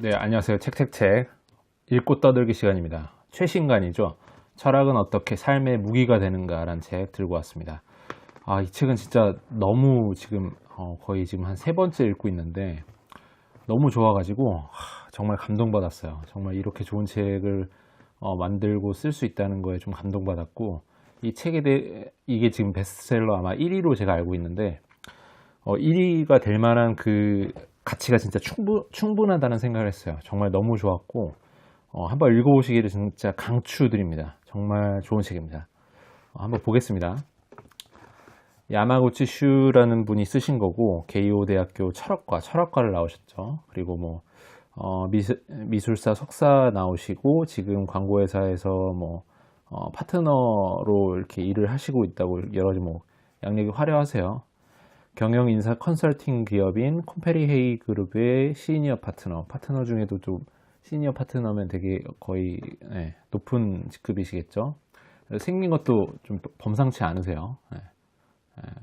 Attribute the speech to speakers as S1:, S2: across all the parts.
S1: 네, 안녕하세요. 책책책. 읽고 떠들기 시간입니다. 최신간이죠. 철학은 어떻게 삶의 무기가 되는가라는 책 들고 왔습니다. 아, 이 책은 진짜 너무 지금 어, 거의 지금 한 세 번째 읽고 있는데 너무 좋아가지고 하, 정말 감동받았어요. 정말 이렇게 좋은 책을 어, 만들고 쓸 수 있다는 거에 좀 감동받았고 이 책에 대해 이게 지금 베스트셀러 아마 1위로 제가 알고 있는데 어, 1위가 될 만한 그 가치가 진짜 충분, 충분하다는 생각을 했어요. 정말 너무 좋았고, 어, 한번 읽어보시기를 진짜 강추드립니다. 정말 좋은 책입니다. 어, 한번 보겠습니다. 야마구치 슈라는 분이 쓰신 거고, 게이오 대학교 철학과, 철학과를 나오셨죠. 그리고 뭐, 어, 미술, 사 석사 나오시고, 지금 광고회사에서 뭐, 어, 파트너로 이렇게 일을 하시고 있다고 여러 가지 뭐, 양력이 화려하세요. 경영 인사 컨설팅 기업인 콤페리헤이 그룹의 시니어 파트너, 파트너 중에도 좀 시니어 파트너면 되게 거의 네, 높은 직급이시겠죠. 생긴 것도 좀 범상치 않으세요. 네,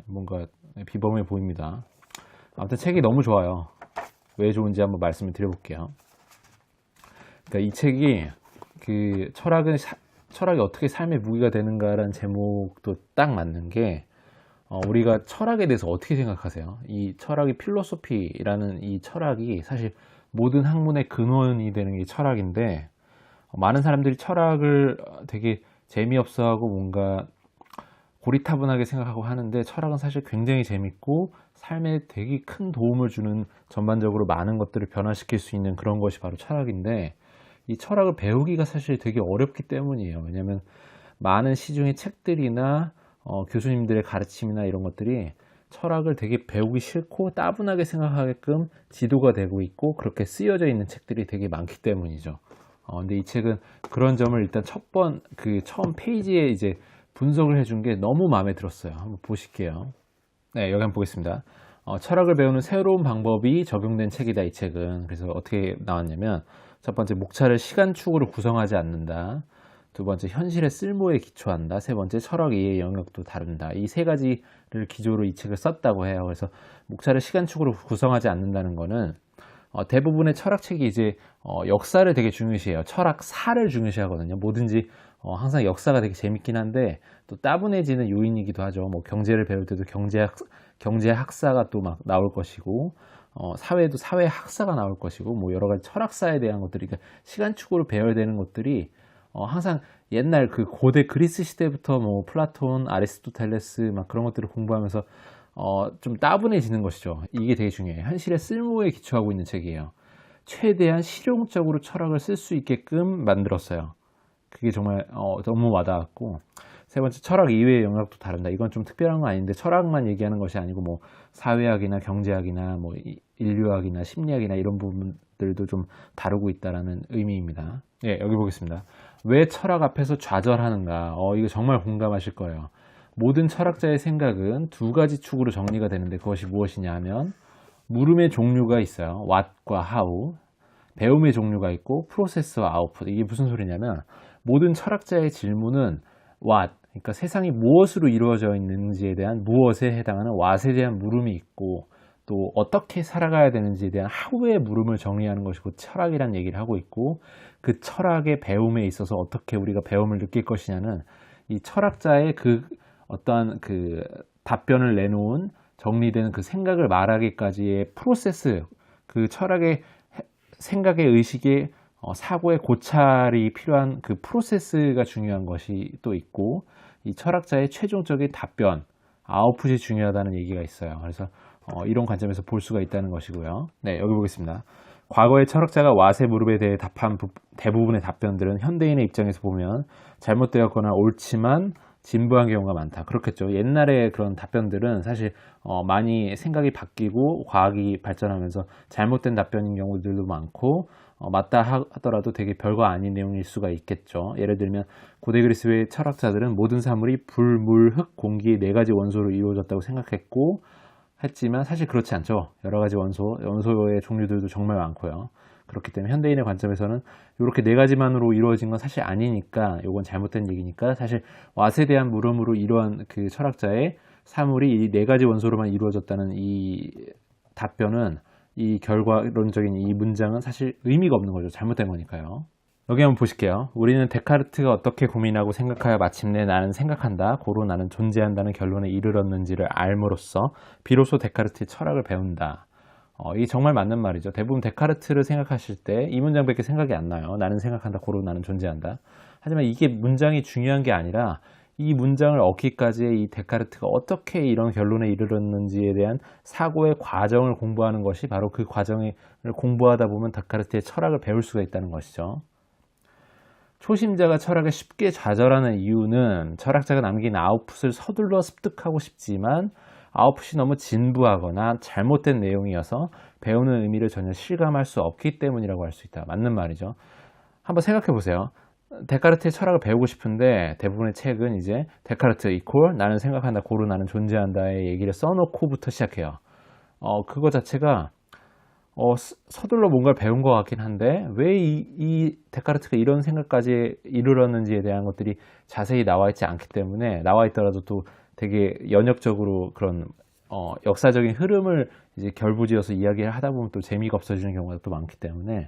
S1: 뭔가 비범해 보입니다. 아무튼 책이 너무 좋아요. 왜 좋은지 한번 말씀을 드려볼게요. 그러니까 이 책이 그 철학은 사, 철학이 어떻게 삶의 무기가 되는가라는 제목도 딱 맞는 게 어, 우리가 철학에 대해서 어떻게 생각하세요? 이 철학이 필로소피라는 이 철학이 사실 모든 학문의 근원이 되는 게 철학인데 어, 많은 사람들이 철학을 되게 재미없어하고 뭔가 고리타분하게 생각하고 하는데 철학은 사실 굉장히 재밌고 삶에 되게 큰 도움을 주는 전반적으로 많은 것들을 변화시킬 수 있는 그런 것이 바로 철학인데 이 철학을 배우기가 사실 되게 어렵기 때문이에요. 왜냐하면 많은 시중의 책들이나 어, 교수님들의 가르침이나 이런 것들이 철학을 되게 배우기 싫고 따분하게 생각하게끔 지도가 되고 있고 그렇게 쓰여져 있는 책들이 되게 많기 때문이죠. 어, 근데 이 책은 그런 점을 일단 첫 번 그 처음 페이지에 이제 분석을 해준 게 너무 마음에 들었어요. 한번 보실게요. 네, 여기 한번 보겠습니다. 어, 철학을 배우는 새로운 방법이 적용된 책이다 이 책은. 그래서 어떻게 나왔냐면 첫 번째 목차를 시간 축으로 구성하지 않는다. 두 번째 현실의 쓸모에 기초한다. 세 번째 철학 이해 영역도 다룬다. 이 세 가지를 기조로 이 책을 썼다고 해요. 그래서 목차를 시간축으로 구성하지 않는다는 거는 어, 대부분의 철학책이 이제 어, 역사를 되게 중요시해요. 철학사를 중요시하거든요. 뭐든지 어, 항상 역사가 되게 재밌긴 한데 또 따분해지는 요인이기도 하죠. 뭐 경제를 배울 때도 경제학 경제학사가 또 막 나올 것이고 어, 사회도 사회학사가 나올 것이고 뭐 여러 가지 철학사에 대한 것들이 그러니까 시간 축으로 배열되는 것들이 어, 항상 옛날 그 고대 그리스 시대부터 뭐 플라톤, 아리스토텔레스 막 그런 것들을 공부하면서 어, 좀 따분해지는 것이죠. 이게 되게 중요해요. 현실의 쓸모에 기초하고 있는 책이에요. 최대한 실용적으로 철학을 쓸 수 있게끔 만들었어요. 그게 정말 어, 너무 와닿았고 세 번째 철학 이외의 영역도 다른다. 이건 좀 특별한 건 아닌데 철학만 얘기하는 것이 아니고 뭐 사회학이나 경제학이나 뭐 인류학이나 심리학이나 이런 부분들도 좀 다루고 있다라는 의미입니다. 예, 여기 보겠습니다. 왜 철학 앞에서 좌절하는가? 어, 이거 정말 공감하실 거예요. 모든 철학자의 생각은 두 가지 축으로 정리가 되는데 그것이 무엇이냐 하면 물음의 종류가 있어요. 왓과 하우. 배움의 종류가 있고 프로세스와 아웃풋. 이게 무슨 소리냐면 모든 철학자의 질문은 왓, 그러니까 세상이 무엇으로 이루어져 있는지에 대한 무엇에 해당하는 왓에 대한 물음이 있고 또 어떻게 살아가야 되는지에 대한 하우의 물음을 정리하는 것이 고 철학이란 얘기를 하고 있고 그 철학의 배움에 있어서 어떻게 우리가 배움을 느낄 것이냐는 이 철학자의 그 어떠한 그 답변을 내놓은 정리된 그 생각을 말하기까지의 프로세스, 그 철학의 생각의 의식의 어, 사고의 고찰이 필요한 그 프로세스가 중요한 것이 또 있고 이 철학자의 최종적인 답변, 아웃풋이 중요하다는 얘기가 있어요. 그래서 어, 이런 관점에서 볼 수가 있다는 것이고요. 네, 여기 보겠습니다. 과거의 철학자가 와세 무릎에 대해 답한 부, 대부분의 답변들은 현대인의 입장에서 보면 잘못되었거나 옳지만 진부한 경우가 많다. 그렇겠죠. 옛날에 그런 답변들은 사실 어, 많이 생각이 바뀌고 과학이 발전하면서 잘못된 답변인 경우들도 많고 어, 맞다 하더라도 되게 별거 아닌 내용일 수가 있겠죠. 예를 들면 고대 그리스의 철학자들은 모든 사물이 불, 물, 흙, 공기의 네 가지 원소로 이루어졌다고 생각했고 했지만 사실 그렇지 않죠. 여러 가지 원소, 원소의 종류들도 정말 많고요. 그렇기 때문에 현대인의 관점에서는 이렇게 네 가지만으로 이루어진 건 사실 아니니까 이건 잘못된 얘기니까 사실 왓에 대한 물음으로 이러한 그 철학자의 사물이 이네 가지 원소로만 이루어졌다는 이 답변은 이 결과론적인 이 문장은 사실 의미가 없는 거죠. 잘못된 거니까요. 여기 한번 보실게요. 우리는 데카르트가 어떻게 고민하고 생각하여 마침내 나는 생각한다, 고로 나는 존재한다는 결론에 이르렀는지를 알므로써 비로소 데카르트의 철학을 배운다. 어, 이 정말 맞는 말이죠. 대부분 데카르트를 생각하실 때 이 문장밖에 생각이 안 나요. 나는 생각한다, 고로 나는 존재한다. 하지만 이게 문장이 중요한 게 아니라 이 문장을 얻기까지의 이 데카르트가 어떻게 이런 결론에 이르렀는지에 대한 사고의 과정을 공부하는 것이 바로 그 과정을 공부하다 보면 데카르트의 철학을 배울 수가 있다는 것이죠. 초심자가 철학에 쉽게 좌절하는 이유는 철학자가 남긴 아웃풋을 서둘러 습득하고 싶지만 아웃풋이 너무 진부하거나 잘못된 내용이어서 배우는 의미를 전혀 실감할 수 없기 때문이라고 할 수 있다. 맞는 말이죠. 한번 생각해 보세요. 데카르트의 철학을 배우고 싶은데 대부분의 책은 이제 데카르트 이퀄 나는 생각한다 고르 나는 존재한다의 얘기를 써놓고부터 시작해요. 어, 그거 자체가 어, 서둘러 뭔가를 배운 것 같긴 한데 왜이 이 데카르트가 이런 생각까지 이르렀는지에 대한 것들이 자세히 나와 있지 않기 때문에 나와 있더라도 또 되게 연역적으로 그런 어, 역사적인 흐름을 이제 결부지어서 이야기를 하다 보면 또 재미가 없어지는 경우가 또 많기 때문에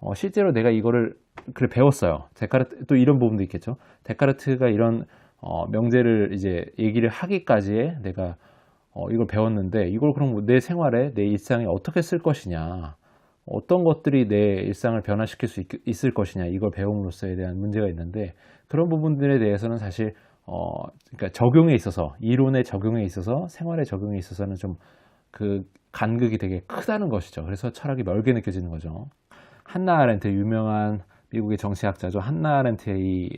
S1: 어, 실제로 내가 이거를 그래 배웠어요. 데카르트 또 이런 부분도 있겠죠. 데카르트가 이런 어, 명제를 이제 얘기를 하기까지에 내가 어, 이걸 배웠는데 이걸 그럼 내 생활에 내 일상에 어떻게 쓸 것이냐 어떤 것들이 내 일상을 변화시킬 수 있, 을 것이냐 이걸 배움으로써에 대한 문제가 있는데 그런 부분들에 대해서는 사실 어, 그러니까 적용에 있어서 이론의 적용에 있어서 생활의 적용에 있어서는 좀 그 간극이 되게 크다는 것이죠. 그래서 철학이 멀게 느껴지는 거죠. 한나 아렌트 유명한 미국의 정치학자죠. 한나 아렌트의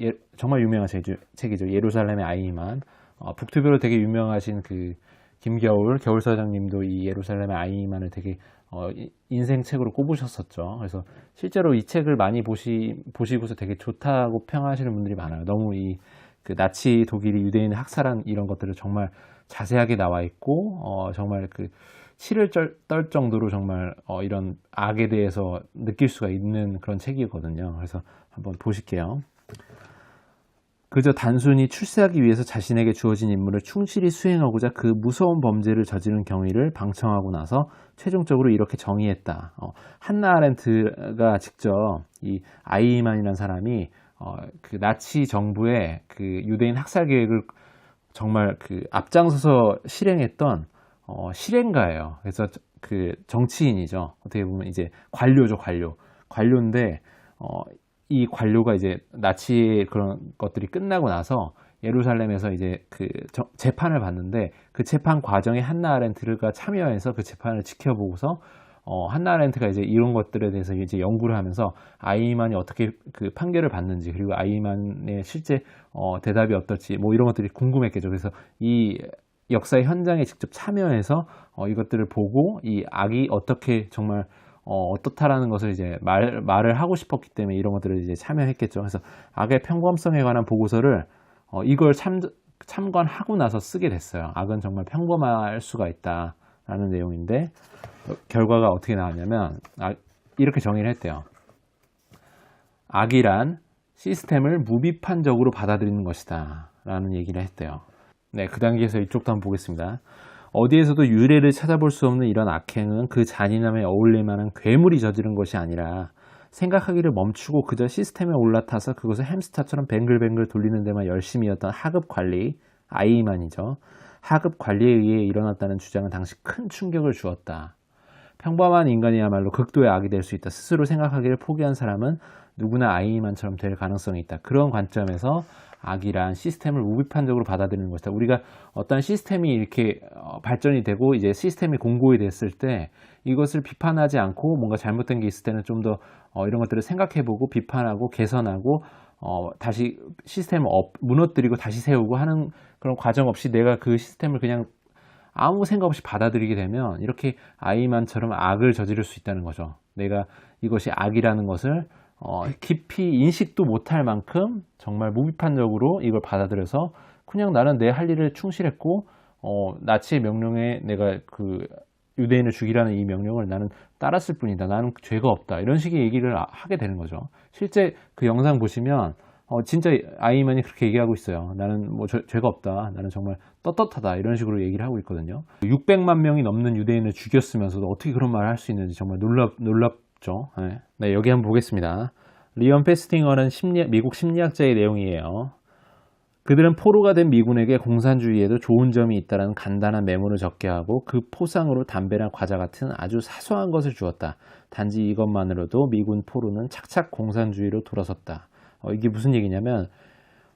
S1: 예, 정말 유명한 책이죠. 예루살렘의 아이만 어, 북투별로 되게 유명하신 그 김겨울 겨울 서장님도 이 예루살렘의 아이만을 되게 어, 인생 책으로 꼽으셨었죠. 그래서 실제로 이 책을 많이 보시 보시고서 되게 좋다고 평하시는 분들이 많아요. 너무 이그 나치 독일이 유대인 학살한 이런 것들을 정말 자세하게 나와 있고 어, 정말 그 치를 쩔, 떨 정도로 정말 어, 이런 악에 대해서 느낄 수가 있는 그런 책이거든요. 그래서 한번 보실게요. 그저 단순히 출세하기 위해서 자신에게 주어진 임무를 충실히 수행하고자 그 무서운 범죄를 저지른 경위를 방청하고 나서 최종적으로 이렇게 정의했다. 어, 한나 아렌트가 직접 이 아이만이라는 사람이 어, 그 나치 정부의 그 유대인 학살 계획을 정말 그 앞장서서 실행했던 어, 실행가예요. 그래서 그 정치인이죠. 어떻게 보면 이제 관료죠, 관료. 관료인데 어, 이 관료가 이제 나치 그런 것들이 끝나고 나서 예루살렘에서 이제 그 재판을 받는데 그 재판 과정에 한나 아렌트가 참여해서 그 재판을 지켜보고서 어, 한나 아렌트가 이제 이런 것들에 대해서 이제 연구를 하면서 아이만이 어떻게 그 판결을 받는지 그리고 아이만의 실제 어, 대답이 어떨지 뭐 이런 것들이 궁금했겠죠. 그래서 이 역사의 현장에 직접 참여해서 어, 이것들을 보고 이 악이 어떻게 정말 어, 어떻다라는 것을 이제 말, 말을 하고 싶었기 때문에 이런 것들을 이제 참여했겠죠. 그래서 악의 평범성에 관한 보고서를 어, 이걸 참, 참관하고 나서 쓰게 됐어요. 악은 정말 평범할 수가 있다라는 내용인데 결과가 어떻게 나왔냐면 아, 이렇게 정의를 했대요. 악이란 시스템을 무비판적으로 받아들이는 것이다 라는 얘기를 했대요. 네, 그 단계에서 이쪽도 한번 보겠습니다. 어디에서도 유례를 찾아볼 수 없는 이런 악행은 그 잔인함에 어울릴 만한 괴물이 저지른 것이 아니라 생각하기를 멈추고 그저 시스템에 올라타서 그것을 햄스터처럼 뱅글뱅글 돌리는 데만 열심이었던 하급 관리, 아이만이죠. 하급 관리에 의해 일어났다는 주장은 당시 큰 충격을 주었다. 평범한 인간이야말로 극도의 악이 될 수 있다. 스스로 생각하기를 포기한 사람은 누구나 아이만처럼 될 가능성이 있다. 그런 관점에서 악이란 시스템을 우비판적으로 받아들이는 것이다. 우리가 어떤 시스템이 이렇게 어, 발전이 되고 이제 시스템이 공고이 됐을 때 이것을 비판하지 않고 뭔가 잘못된 게 있을 때는 좀 더어 이런 것들을 생각해보고 비판하고 개선하고 어, 다시 시스템을 업, 무너뜨리고 다시 세우고 하는 그런 과정 없이 내가 그 시스템을 그냥 아무 생각 없이 받아들이게 되면 이렇게 아이만처럼 악을 저지를 수 있다는 거죠. 내가 이것이 악이라는 것을 어, 깊이 인식도 못할 만큼 정말 무비판적으로 이걸 받아들여서 그냥 나는 내 할 일을 충실했고 어, 나치의 명령에 내가 그 유대인을 죽이라는 이 명령을 나는 따랐을 뿐이다. 나는 죄가 없다. 이런 식의 얘기를 하게 되는 거죠. 실제 그 영상 보시면 어, 진짜 아이만이 그렇게 얘기하고 있어요. 나는 뭐 죄, 가 없다. 나는 정말 떳떳하다. 이런 식으로 얘기를 하고 있거든요. 600만 명이 넘는 유대인을 죽였으면서도 어떻게 그런 말을 할 수 있는지 정말 놀랍 놀랍 없죠. 네. 네, 여기 한번 보겠습니다. 리언 페스팅어는 심리, 미국 심리학자의 내용이에요. 그들은 포로가 된 미군에게 공산주의에도 좋은 점이 있다는 라 간단한 메모를 적게 하고 그 포상으로 담배나 과자 같은 아주 사소한 것을 주었다. 단지 이것만으로도 미군 포로는 착착 공산주의로 돌아섰다. 어, 이게 무슨 얘기냐면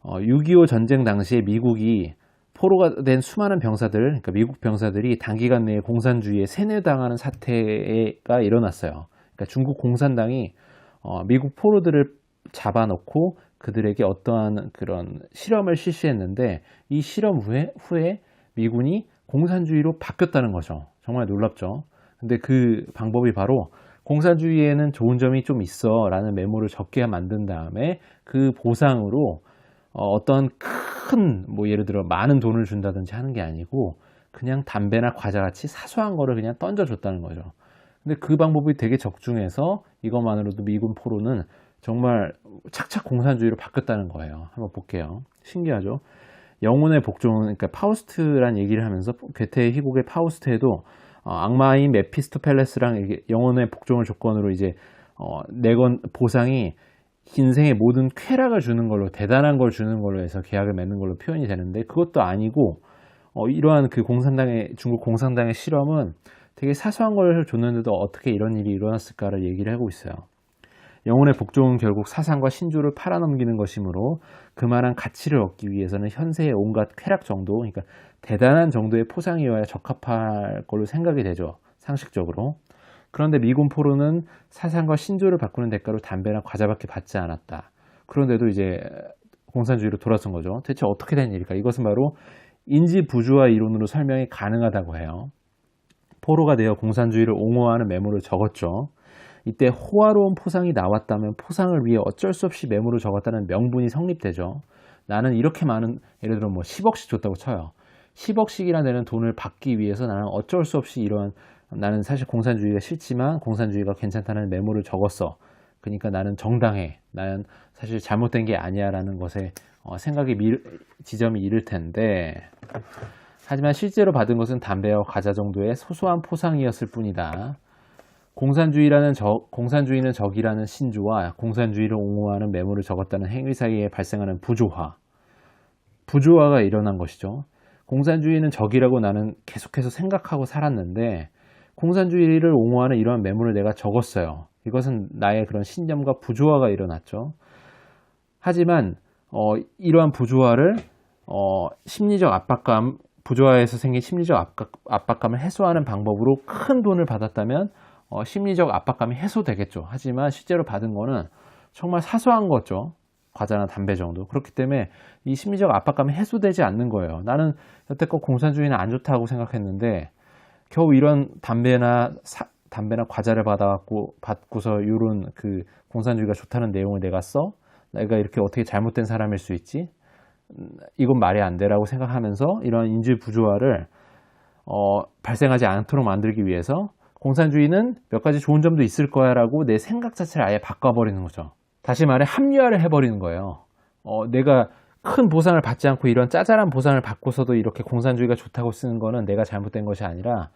S1: 어, 6.25 전쟁 당시에 미국이 포로가 된 수많은 병사들, 그러니까 미국 병사들이 단기간 내에 공산주의에 세뇌당하는 사태가 일어났어요. 그러니까 중국 공산당이 어, 미국 포로들을 잡아놓고 그들에게 어떠한 그런 실험을 실시했는데 이 실험 후에, 후에 미군이 공산주의로 바뀌었다는 거죠. 정말 놀랍죠. 근데 그 방법이 바로 공산주의에는 좋은 점이 좀 있어 라는 메모를 적게 만든 다음에 그 보상으로 어, 어떤 큰, 뭐 예를 들어 많은 돈을 준다든지 하는 게 아니고 그냥 담배나 과자 같이 사소한 거를 그냥 던져줬다는 거죠. 근데 그 방법이 되게 적중해서 이것만으로도 미군 포로는 정말 착착 공산주의로 바뀌었다는 거예요. 한번 볼게요. 신기하죠? 영혼의 복종, 그러니까 파우스트란 얘기를 하면서 괴테의 희곡의 파우스트에도 어, 악마인 메피스토펠레스랑 영혼의 복종을 조건으로 이제 어, 내건 보상이 인생의 모든 쾌락을 주는 걸로 대단한 걸 주는 걸로 해서 계약을 맺는 걸로 표현이 되는데 그것도 아니고 어, 이러한 그 공산당의 중국 공산당의 실험은 되게 사소한 걸 줬는데도 어떻게 이런 일이 일어났을까를 얘기를 하고 있어요. 영혼의 복종은 결국 사상과 신조를 팔아넘기는 것이므로 그만한 가치를 얻기 위해서는 현세의 온갖 쾌락 정도, 그러니까 대단한 정도의 포상이어야 적합할 걸로 생각이 되죠. 상식적으로. 그런데 미군포로는 사상과 신조를 바꾸는 대가로 담배나 과자밖에 받지 않았다. 그런데도 이제 공산주의로 돌아선 거죠. 대체 어떻게 된 일일까? 이것은 바로 인지 부조화 이론으로 설명이 가능하다고 해요. 포로가 되어 공산주의를 옹호하는 메모를 적었죠. 이때 호화로운 포상이 나왔다면 포상을 위해 어쩔 수 없이 메모를 적었다는 명분이 성립되죠. 나는 이렇게 많은 예를 들어 뭐 10억씩 줬다고 쳐요. 10억씩이나 되는 돈을 받기 위해서 나는 어쩔 수 없이 이러한 나는 사실 공산주의가 싫지만 공산주의가 괜찮다는 메모를 적었어. 그러니까 나는 정당해. 나는 사실 잘못된 게 아니야라는 것에 어, 생각의 미, 지점이 이를 텐데 하지만 실제로 받은 것은 담배와 과자 정도의 소소한 포상이었을 뿐이다. 공산주의라는 적, 공산주의는 적이라는 신조와 공산주의를 옹호하는 메모를 적었다는 행위 사이에 발생하는 부조화, 부조화가 일어난 것이죠. 공산주의는 적이라고 나는 계속해서 생각하고 살았는데 공산주의를 옹호하는 이러한 메모를 내가 적었어요. 이것은 나의 그런 신념과 부조화가 일어났죠. 하지만 어, 이러한 부조화를 어, 심리적 압박감 부조화에서 생긴 심리적 압박, 감을 해소하는 방법으로 큰 돈을 받았다면 어, 심리적 압박감이 해소되겠죠. 하지만 실제로 받은 거는 정말 사소한 거죠. 과자나 담배 정도. 그렇기 때문에 이 심리적 압박감이 해소되지 않는 거예요. 나는 여태껏 공산주의는 안 좋다고 생각했는데 겨우 이런 담배나 사, 담배나 과자를 받아갖고 받고서 이런 그 공산주의가 좋다는 내용을 내가 써 내가 이렇게 어떻게 잘못된 사람일 수 있지? 이건 말이 안되라고 생각하면서 이런 인질 부조화를 어, 발생하지 않도록 만들기 위해서 공산주의는 몇 가지 좋은 점도 있을 거야라고 내 생각 자체를 아예 바꿔버리는 거죠. 다시 말해 합리화를 해버리는 거예요. 어, 내가 큰 보상을 받지 않고 이런 짜잘한 보상을 받고서도 이렇게 공산주의가 좋다고 쓰는 거는 내가 잘못된 것이 아니라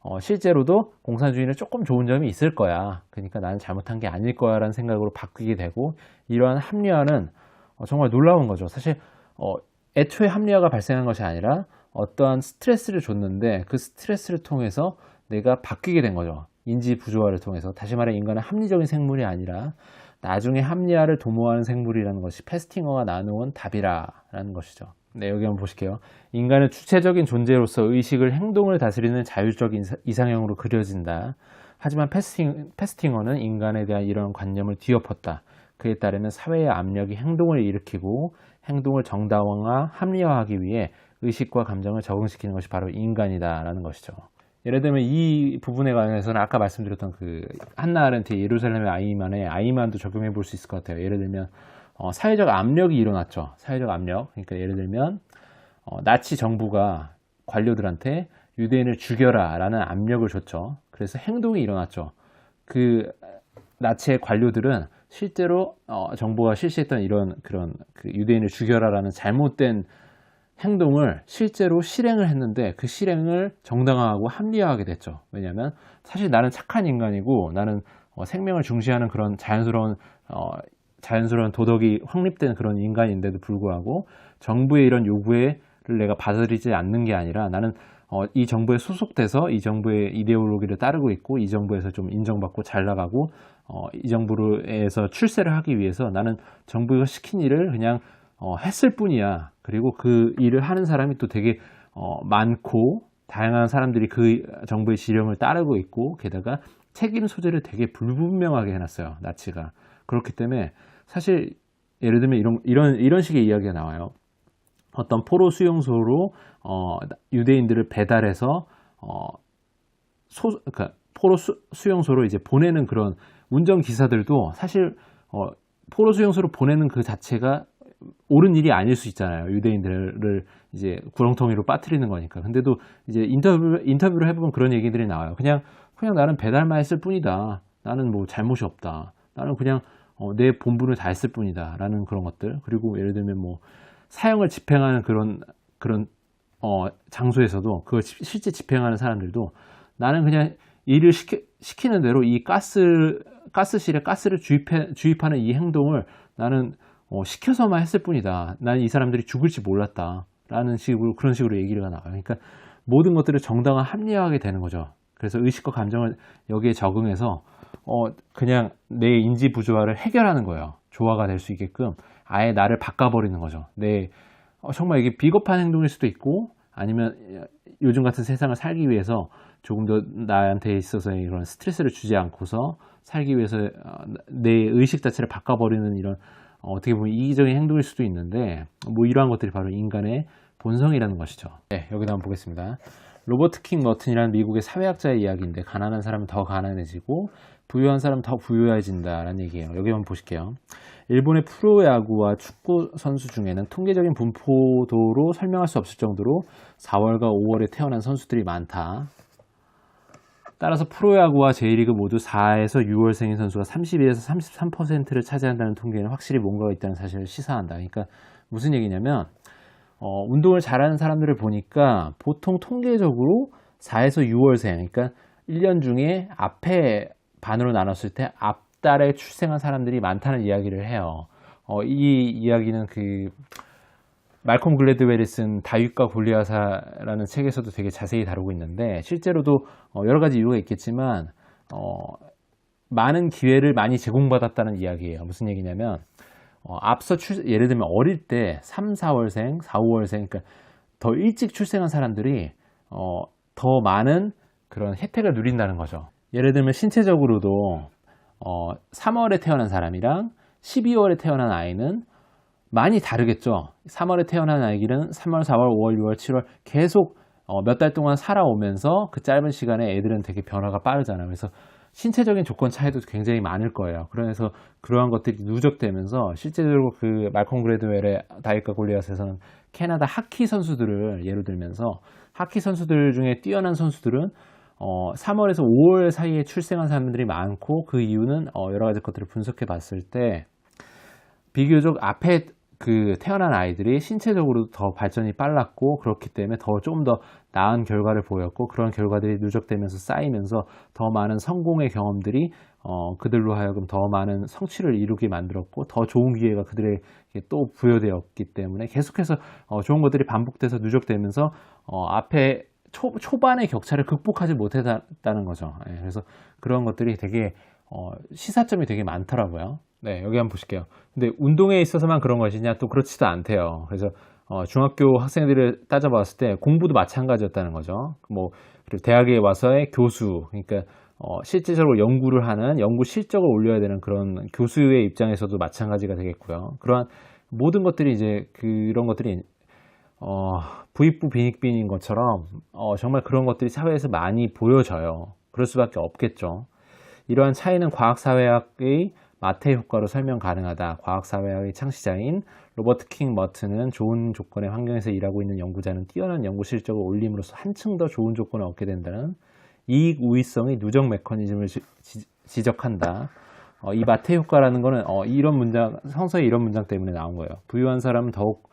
S1: 어, 실제로도 공산주의는 조금 좋은 점이 있을 거야. 그러니까 나는 잘못한 게 아닐 거야라는 생각으로 바뀌게 되고 이러한 합리화는 어, 정말 놀라운 거죠. 사실 어, 애초에 합리화가 발생한 것이 아니라 어떠한 스트레스를 줬는데 그 스트레스를 통해서 내가 바뀌게 된 거죠. 인지 부조화를 통해서 다시 말해 인간은 합리적인 생물이 아니라 나중에 합리화를 도모하는 생물이라는 것이 페스팅어가 나누는 답이라라는 것이죠. 네, 여기 한번 보실게요. 인간은 주체적인 존재로서 의식을 행동을 다스리는 자율적인 이상형으로 그려진다. 하지만 패스팅, 패스팅어는 인간에 대한 이런 관념을 뒤엎었다. 그에 따르면 사회의 압력이 행동을 일으키고 행동을 정당화, 합리화하기 위해 의식과 감정을 적응시키는 것이 바로 인간이다라는 것이죠. 예를 들면 이 부분에 관해서는 아까 말씀드렸던 그 한나 아렌트 예루살렘의 아이만의 아이만도 적용해 볼 수 있을 것 같아요. 예를 들면 어, 사회적 압력이 일어났죠. 사회적 압력. 그러니까 예를 들면 어, 나치 정부가 관료들한테 유대인을 죽여라라는 압력을 줬죠. 그래서 행동이 일어났죠. 그 나치의 관료들은 실제로 어, 정부가 실시했던 이런 그런 그 유대인을 죽여라라는 잘못된 행동을 실제로 실행을 했는데 그 실행을 정당화하고 합리화하게 됐죠. 왜냐하면 사실 나는 착한 인간이고 나는 어, 생명을 중시하는 그런 자연스러운 어, 자연스러운 도덕이 확립된 그런 인간인데도 불구하고 정부의 이런 요구에 내가 받아들이지 않는 게 아니라 나는 어, 이 정부에 소속돼서 이 정부의 이데올로기를 따르고 있고 이 정부에서 좀 인정받고 잘 나가고 어, 이 정부에서 출세를 하기 위해서 나는 정부가 시킨 일을 그냥 어, 했을 뿐이야. 그리고 그 일을 하는 사람이 또 되게 어, 많고 다양한 사람들이 그 정부의 지령을 따르고 있고 게다가 책임 소재를 되게 불분명하게 해놨어요. 나치가 그렇기 때문에 사실 예를 들면 이런 이런 이런 식의 이야기가 나와요. 어떤 포로 수용소로 어, 유대인들을 배달해서 어, 소, 그러니까 포로 수, 용소로 이제 보내는 그런 운전 기사들도 사실 어, 포로 수용소로 보내는 그 자체가 옳은 일이 아닐 수 있잖아요. 유대인들을 이제 구렁텅이로 빠뜨리는 거니까. 근데도 이제 인터뷰 인터뷰를 해보면 그런 얘기들이 나와요. 그냥 그냥 나는 배달만 했을 뿐이다. 나는 뭐 잘못이 없다. 나는 그냥 어, 내 본분을 다했을 뿐이다라는 그런 것들. 그리고 예를 들면 뭐 사형을 집행하는 그런 그런 어, 장소에서도 그 실제 집행하는 사람들도 나는 그냥 일을 시키, 시키는 대로 이 가스 가스실에 가스를 주입해, 주입하는 이 행동을 나는 어, 시켜서만 했을 뿐이다. 나는 이 사람들이 죽을지 몰랐다. 라는 식으로 그런 식으로 얘기가 나가요. 그러니까 모든 것들을 정당화 합리화하게 되는 거죠. 그래서 의식과 감정을 여기에 적응해서 어, 그냥 내 인지 부조화를 해결하는 거예요. 조화가 될 수 있게끔 아예 나를 바꿔버리는 거죠. 네, 어, 정말 이게 비겁한 행동일 수도 있고 아니면 예, 요즘 같은 세상을 살기 위해서 조금 더 나한테 있어서 이런 스트레스를 주지 않고서 살기 위해서 어, 내 의식 자체를 바꿔버리는 이런 어, 어떻게 어 보면 이기적인 행동일 수도 있는데 뭐 이러한 것들이 바로 인간의 본성이라는 것이죠. 네, 여기다 한번 보겠습니다. 로버트 킹 머튼이라는 미국의 사회학자의 이야기인데 가난한 사람은 더 가난해지고 부유한 사람은 더 부유해진다라는 얘기예요. 여기 한번 보실게요. 일본의 프로야구와 축구 선수 중에는 통계적인 분포도로 설명할 수 없을 정도로 4월과 5월에 태어난 선수들이 많다. 따라서 프로야구와 J리그 모두 4에서 6월생인 선수가 32에서 33%를 차지한다는 통계는 확실히 뭔가가 있다는 사실을 시사한다. 그러니까 무슨 얘기냐면 어, 운동을 잘하는 사람들을 보니까 보통 통계적으로 4에서 6월생, 그러니까 1년 중에 앞에 반으로 나눴을 때앞 달에 출생한 사람들이 많다는 이야기를 해요. 어, 이 이야기는 그 말콤 글래드웰이 쓴 다윗과 골리사라는 책에서도 되게 자세히 다루고 있는데 실제로도 어, 여러 가지 이유가 있겠지만 어, 많은 기회를 많이 제공받았다는 이야기예요. 무슨 얘기냐면 어, 앞서 출, 예를 들면 어릴 때 3, 4월생, 4, 5월생 그러니까 더 일찍 출생한 사람들이 어, 더 많은 그런 혜택을 누린다는 거죠. 예를 들면 신체적으로도 어, 3월에 태어난 사람이랑 12월에 태어난 아이는 많이 다르겠죠. 3월에 태어난 아이들은 3월, 4월, 5월, 6월, 7월 계속 어, 몇 달 동안 살아오면서 그 짧은 시간에 애들은 되게 변화가 빠르잖아요. 그래서 신체적인 조건 차이도 굉장히 많을 거예요. 그래서 그러한 것들이 누적되면서 실제적으로 그 말콤 그레드웰의 다이카 골리앗에서는 캐나다 하키 선수들을 예로 들면서 하키 선수들 중에 뛰어난 선수들은 어, 3월에서 5월 사이에 출생한 사람들이 많고 그 이유는 어, 여러 가지 것들을 분석해 봤을 때 비교적 앞에 그 태어난 아이들이 신체적으로 더 발전이 빨랐고 그렇기 때문에 더 조금 더 나은 결과를 보였고 그런 결과들이 누적되면서 쌓이면서 더 많은 성공의 경험들이 어, 그들로 하여금 더 많은 성취를 이루게 만들었고 더 좋은 기회가 그들에게 또 부여되었기 때문에 계속해서 어, 좋은 것들이 반복돼서 누적되면서 어, 앞에 초, 초반의 격차를 극복하지 못했다는 거죠. 예, 그래서 그런 것들이 되게 어, 시사점이 되게 많더라고요. 네, 여기 한번 보실게요. 근데 운동에 있어서만 그런 것이냐 또 그렇지도 않대요. 그래서 어, 중학교 학생들을 따져봤을 때 공부도 마찬가지였다는 거죠. 뭐 그리고 대학에 와서의 교수, 그러니까 어, 실제적으로 연구를 하는 연구 실적을 올려야 되는 그런 교수의 입장에서도 마찬가지가 되겠고요. 그러한 모든 것들이 이제 그런 것들이 어, 부익부 빈익빈인 것처럼 어, 정말 그런 것들이 사회에서 많이 보여져요. 그럴 수밖에 없겠죠. 이러한 차이는 과학사회학의 마태 효과로 설명 가능하다. 과학사회학의 창시자인 로버트 킹 머튼은 좋은 조건의 환경에서 일하고 있는 연구자는 뛰어난 연구 실적을 올림으로써 한층 더 좋은 조건을 얻게 된다는 이익 우위성의 누적 메커니즘을 지, 적한다 어, 이 마태 효과라는 거는 어, 이런 문장, 성서의 이런 문장 때문에 나온 거예요. 부유한 사람은 더욱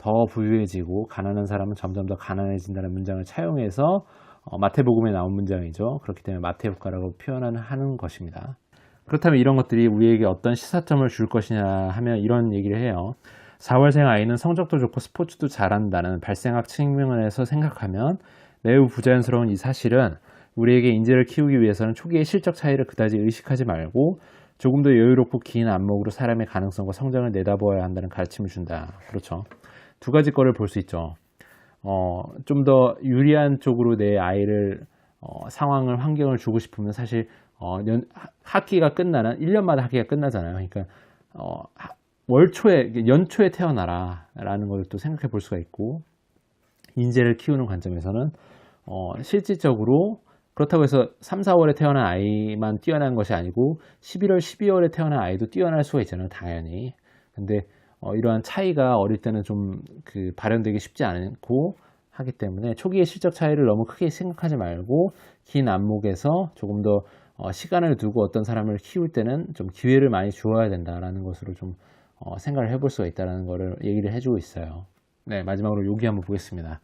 S1: 더 부유해지고 가난한 사람은 점점 더 가난해진다는 문장을 차용해서 어, 마태복음에 나온 문장이죠. 그렇기 때문에 마태국가라고 표현하는 것입니다. 그렇다면 이런 것들이 우리에게 어떤 시사점을 줄 것이냐 하면 이런 얘기를 해요. 4월생 아이는 성적도 좋고 스포츠도 잘한다는 발생학 측면에서 생각하면 매우 부자연스러운 이 사실은 우리에게 인재를 키우기 위해서는 초기의 실적 차이를 그다지 의식하지 말고 조금 더 여유롭고 긴 안목으로 사람의 가능성과 성장을 내다보아야 한다는 가르침을 준다. 그렇죠. 두 가지 거를 볼 수 있죠. 어, 좀 더 유리한 쪽으로 내 아이를 어, 상황을 환경을 주고 싶으면 사실 어, 연, 학기가 끝나는 1년마다 학기가 끝나잖아요. 그러니까 어, 월초에 연초에 태어나라라는 걸 또 생각해 볼 수가 있고 인재를 키우는 관점에서는 어, 실질적으로 그렇다고 해서 3, 4월에 태어난 아이만 뛰어난 것이 아니고 11월, 12월에 태어난 아이도 뛰어날 수가 있잖아요, 당연히. 근데 어, 이러한 차이가 어릴 때는 좀 그 발현되기 쉽지 않고 하기 때문에 초기의 실적 차이를 너무 크게 생각하지 말고 긴 안목에서 조금 더 어, 시간을 두고 어떤 사람을 키울 때는 좀 기회를 많이 주어야 된다라는 것으로 좀 어, 생각을 해볼 수가 있다는 것을 얘기를 해주고 있어요. 네, 마지막으로 여기 한번 보겠습니다.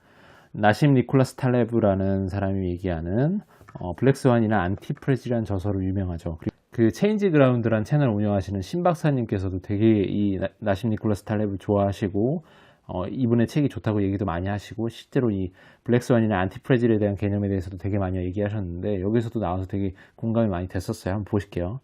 S1: 나심 니콜라스 탈레브라는 사람이 얘기하는 어, 블랙스완이나 안티프레지라는 저서로 유명하죠. 그 체인지 그라운드란 채널 운영하시는 신 박사님께서도 되게 이 나심 니콜라스 탈렙을 좋아하시고 어, 이분의 책이 좋다고 얘기도 많이 하시고 실제로 이 블랙스완이나 안티프레질에 대한 개념에 대해서도 되게 많이 얘기하셨는데 여기서도 나와서 되게 공감이 많이 됐었어요. 한번 보실게요.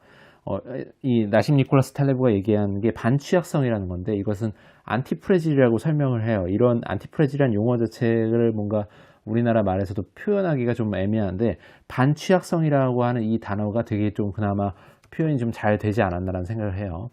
S1: 어, 이 나심 니콜라스 탈레브가 얘기하는 게 반취약성이라는 건데 이것은 안티프레질이라고 설명을 해요. 이런 안티프레질이라는 용어 자체를 뭔가 우리나라 말에서도 표현하기가 좀 애매한데 반취약성이라고 하는 이 단어가 되게 좀 그나마 표현이 좀 잘 되지 않았나라는 생각을 해요.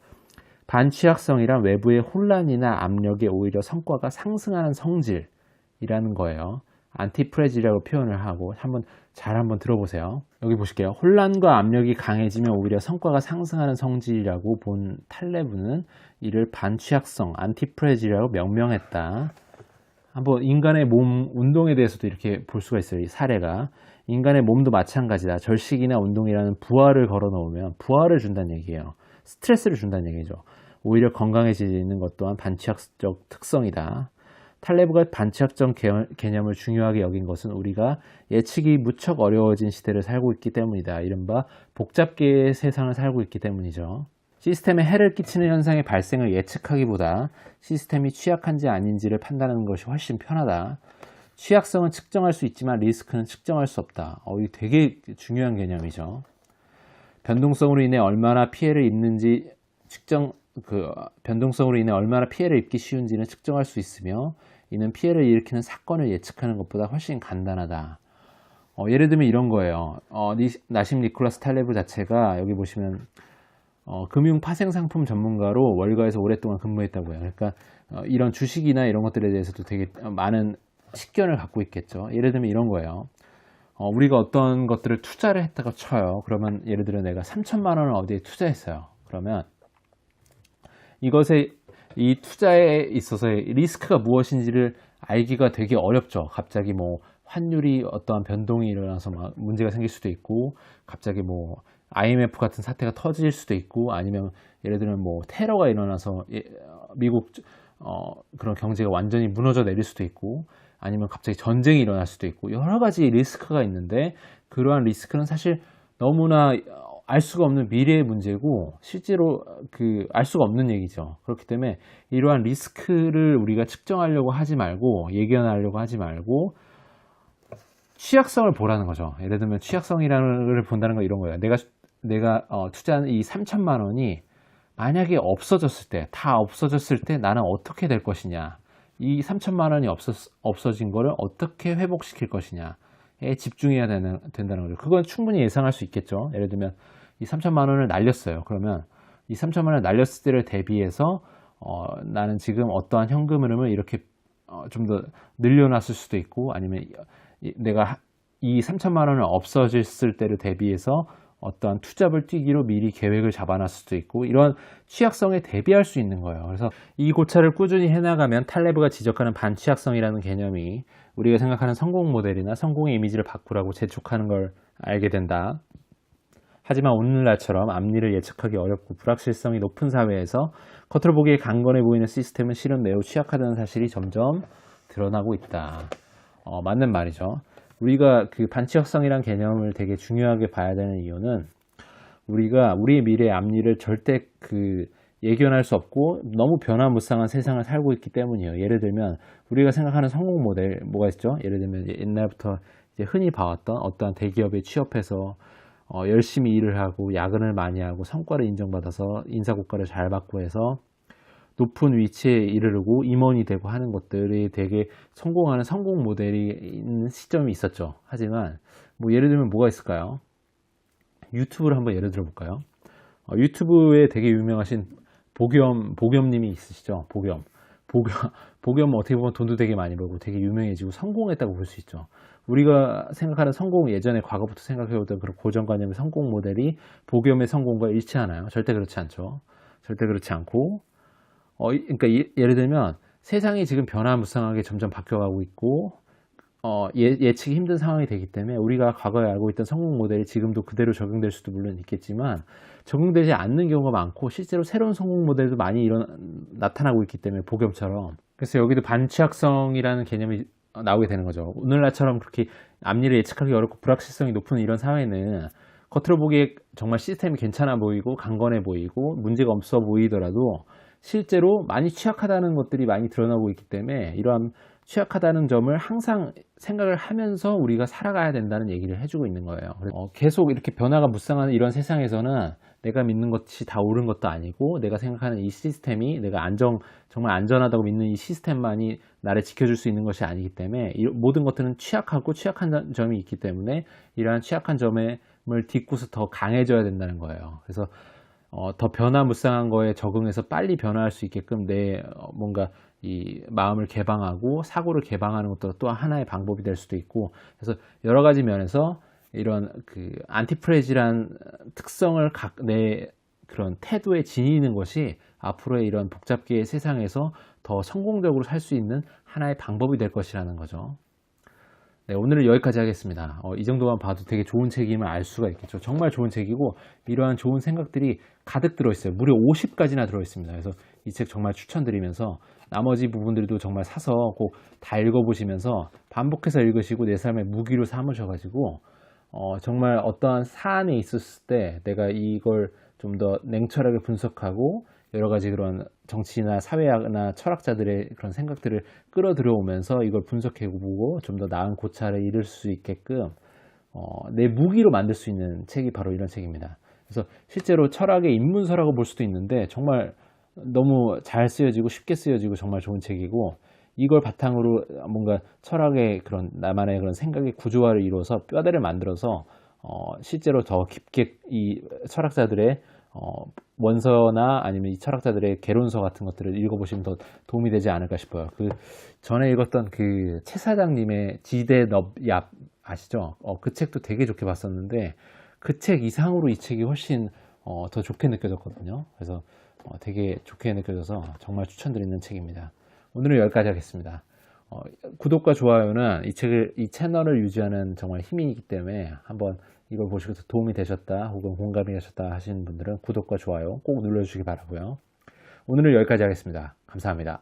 S1: 반취약성이란 외부의 혼란이나 압력에 오히려 성과가 상승하는 성질이라는 거예요. 안티프레질이라고 표현을 하고 한번 잘 한번 들어보세요. 여기 보실게요. 혼란과 압력이 강해지면 오히려 성과가 상승하는 성질이라고 본 탈레브는 이를 반취약성, 안티프레질이라고 명명했다. 한번 인간의 몸 운동에 대해서도 이렇게 볼 수가 있어요. 이 사례가. 인간의 몸도 마찬가지다. 절식이나 운동이라는 부활을 걸어 놓으면 부활을 준다는 얘기예요. 스트레스를 준다는 얘기죠. 오히려 건강해지는 것 또한 반취학적 특성이다. 탈레브가 반취학적 개념을 중요하게 여긴 것은 우리가 예측이 무척 어려워진 시대를 살고 있기 때문이다. 이른바 복잡계의 세상을 살고 있기 때문이죠. 시스템에 해를 끼치는 현상의 발생을 예측하기보다 시스템이 취약한지 아닌지를 판단하는 것이 훨씬 편하다. 취약성은 측정할 수 있지만 리스크는 측정할 수 없다. 어, 이 되게 중요한 개념이죠. 변동성으로 인해 얼마나 피해를 입는지 측정 그 변동성으로 인해 얼마나 피해를 입기 쉬운지는 측정할 수 있으며 이는 피해를 일으키는 사건을 예측하는 것보다 훨씬 간단하다. 어, 예를 들면 이런 거예요. 어, 나심 니콜라스 탈레브 자체가 여기 보시면 어, 금융 파생 상품 전문가로 월가에서 오랫동안 근무했다고요. 그러니까 어, 이런 주식이나 이런 것들에 대해서도 되게 많은 식견을 갖고 있겠죠. 예를 들면 이런 거예요. 어, 우리가 어떤 것들을 투자를 했다고 쳐요. 그러면 예를 들어 내가 3천만 원을 어디에 투자했어요. 그러면 이것에 이 투자에 있어서의 리스크가 무엇인지를 알기가 되게 어렵죠. 갑자기 뭐 환율이 어떠한 변동이 일어나서 막 문제가 생길 수도 있고 갑자기 뭐 IMF 같은 사태가 터질 수도 있고 아니면 예를 들면 뭐 테러가 일어나서 예, 미국 어, 그런 경제가 완전히 무너져 내릴 수도 있고 아니면 갑자기 전쟁이 일어날 수도 있고 여러 가지 리스크가 있는데 그러한 리스크는 사실 너무나 어, 알 수가 없는 미래의 문제고 실제로 그 알 수가 없는 얘기죠. 그렇기 때문에 이러한 리스크를 우리가 측정하려고 하지 말고 예견하려고 하지 말고 취약성을 보라는 거죠. 예를 들면 취약성이라는 걸 본다는 거 이런 거예요. 내가 내가 어, 투자한 이 3천만 원이 만약에 없어졌을 때, 다 없어졌을 때 나는 어떻게 될 것이냐. 이 3천만 원이 없었, 없어진 거를 어떻게 회복시킬 것이냐에 집중해야 되는, 된다는 거죠. 그건 충분히 예상할 수 있겠죠. 예를 들면 이 3천만 원을 날렸어요. 그러면 이 3천만 원을 날렸을 때를 대비해서 어, 나는 지금 어떠한 현금 흐름을 이렇게 어, 좀 더 늘려놨을 수도 있고 아니면 이, 내가 이 3천만 원을 없어졌을 때를 대비해서 어떤 투잡을 뛰기로 미리 계획을 잡아놨을 수도 있고 이런 취약성에 대비할 수 있는 거예요. 그래서 이 고찰을 꾸준히 해나가면 탈레브가 지적하는 반취약성이라는 개념이 우리가 생각하는 성공 모델이나 성공의 이미지를 바꾸라고 재촉하는 걸 알게 된다. 하지만 오늘날처럼 앞니를 예측하기 어렵고 불확실성이 높은 사회에서 겉으로 보기에 강건해 보이는 시스템은 실은 매우 취약하다는 사실이 점점 드러나고 있다. 어, 맞는 말이죠. 우리가 그 반치혁성이란 개념을 되게 중요하게 봐야 되는 이유는 우리가 우리의 미래의 앞니를 절대 그 예견할 수 없고 너무 변화무쌍한 세상을 살고 있기 때문이에요. 예를 들면 우리가 생각하는 성공 모델 뭐가 있죠? 예를 들면 옛날부터 이제 흔히 봐왔던 어떠한 대기업에 취업해서 어 열심히 일을 하고 야근을 많이 하고 성과를 인정받아서 인사고과를 잘 받고 해서 높은 위치에 이르르고 임원이 되고 하는 것들이 되게 성공하는 성공 모델이 있는 시점이 있었죠. 하지만 뭐 예를 들면 뭐가 있을까요? 유튜브를 한번 예를 들어 볼까요? 어, 유튜브에 되게 유명하신 보겸 보겸님이 있으시죠. 보겸 보겸 보겸 어떻게 보면 돈도 되게 많이 벌고 되게 유명해지고 성공했다고 볼 수 있죠. 우리가 생각하는 성공 예전에 과거부터 생각해오던 그런 고정관념의 성공 모델이 보겸의 성공과 일치하나요? 절대 그렇지 않죠. 절대 그렇지 않고 어, 그러니까 예, 예를 들면 세상이 지금 변화무쌍하게 점점 바뀌어가고 있고 어, 예, 측이 힘든 상황이 되기 때문에 우리가 과거에 알고 있던 성공 모델이 지금도 그대로 적용될 수도 물론 있겠지만 적용되지 않는 경우가 많고 실제로 새로운 성공 모델도 많이 일어나, 나타나고 있기 때문에 복염처럼 그래서 여기도 반취약성이라는 개념이 나오게 되는 거죠. 오늘날처럼 그렇게 앞일을 예측하기 어렵고 불확실성이 높은 이런 사회는 겉으로 보기에 정말 시스템이 괜찮아 보이고 강건해 보이고 문제가 없어 보이더라도 실제로 많이 취약하다는 것들이 많이 드러나고 있기 때문에 이러한 취약하다는 점을 항상 생각을 하면서 우리가 살아가야 된다는 얘기를 해주고 있는 거예요. 어, 계속 이렇게 변화가 무쌍한 이런 세상에서는 내가 믿는 것이 다 옳은 것도 아니고 내가 생각하는 이 시스템이 내가 안정 정말 안전하다고 믿는 이 시스템만이 나를 지켜줄 수 있는 것이 아니기 때문에 이, 모든 것들은 취약하고 취약한 점이 있기 때문에 이러한 취약한 점을 딛고서 더 강해져야 된다는 거예요. 그래서 어, 더 변화무쌍한 거에 적응해서 빨리 변화할 수 있게끔 내 어, 뭔가 이 마음을 개방하고 사고를 개방하는 것도 또 하나의 방법이 될 수도 있고 그래서 여러 가지 면에서 이런 그 안티프레지란 특성을 각 내 그런 태도에 지니는 것이 앞으로의 이런 복잡계의 세상에서 더 성공적으로 살 수 있는 하나의 방법이 될 것이라는 거죠. 네, 오늘은 여기까지 하겠습니다. 어, 이 정도만 봐도 되게 좋은 책임을 알 수가 있겠죠. 정말 좋은 책이고 이러한 좋은 생각들이 가득 들어있어요. 무려 50가지나 들어있습니다. 그래서 이 책 정말 추천드리면서 나머지 부분들도 정말 사서 꼭 다 읽어보시면서 반복해서 읽으시고 내 삶의 무기로 삼으셔가지고 어, 정말 어떠한 사안에 있었을 때 내가 이걸 좀 더 냉철하게 분석하고 여러 가지 그런 정치나 사회학이나 철학자들의 그런 생각들을 끌어들여오면서 이걸 분석해보고 좀 더 나은 고찰에 이를 수 있게끔 어, 내 무기로 만들 수 있는 책이 바로 이런 책입니다. 그래서 실제로 철학의 입문서라고볼 수도 있는데 정말 너무 잘 쓰여지고 쉽게 쓰여지고 정말 좋은 책이고 이걸 바탕으로 뭔가 철학의 그런 나만의 그런 생각의 구조화를 이루어서 뼈대를 만들어서 어, 실제로 더 깊게 이 철학자들의 어, 원서나 아니면 이 철학자들의 개론서 같은 것들을 읽어보시면 더 도움이 되지 않을까 싶어요. 그 전에 읽었던 그최 사장님의 지대넙얍 아시죠? 어, 그 책도 되게 좋게 봤었는데 그 책 이상으로 이 책이 훨씬 어, 더 좋게 느껴졌거든요. 그래서 어, 되게 좋게 느껴져서 정말 추천드리는 책입니다. 오늘은 여기까지 하겠습니다. 어, 구독과 좋아요는 이 책을 이 채널을 유지하는 정말 힘이기 때문에 한번 이걸 보시고서 도움이 되셨다 혹은 공감이 되셨다 하시는 분들은 구독과 좋아요 꼭 눌러주시기 바라고요. 오늘은 여기까지 하겠습니다. 감사합니다.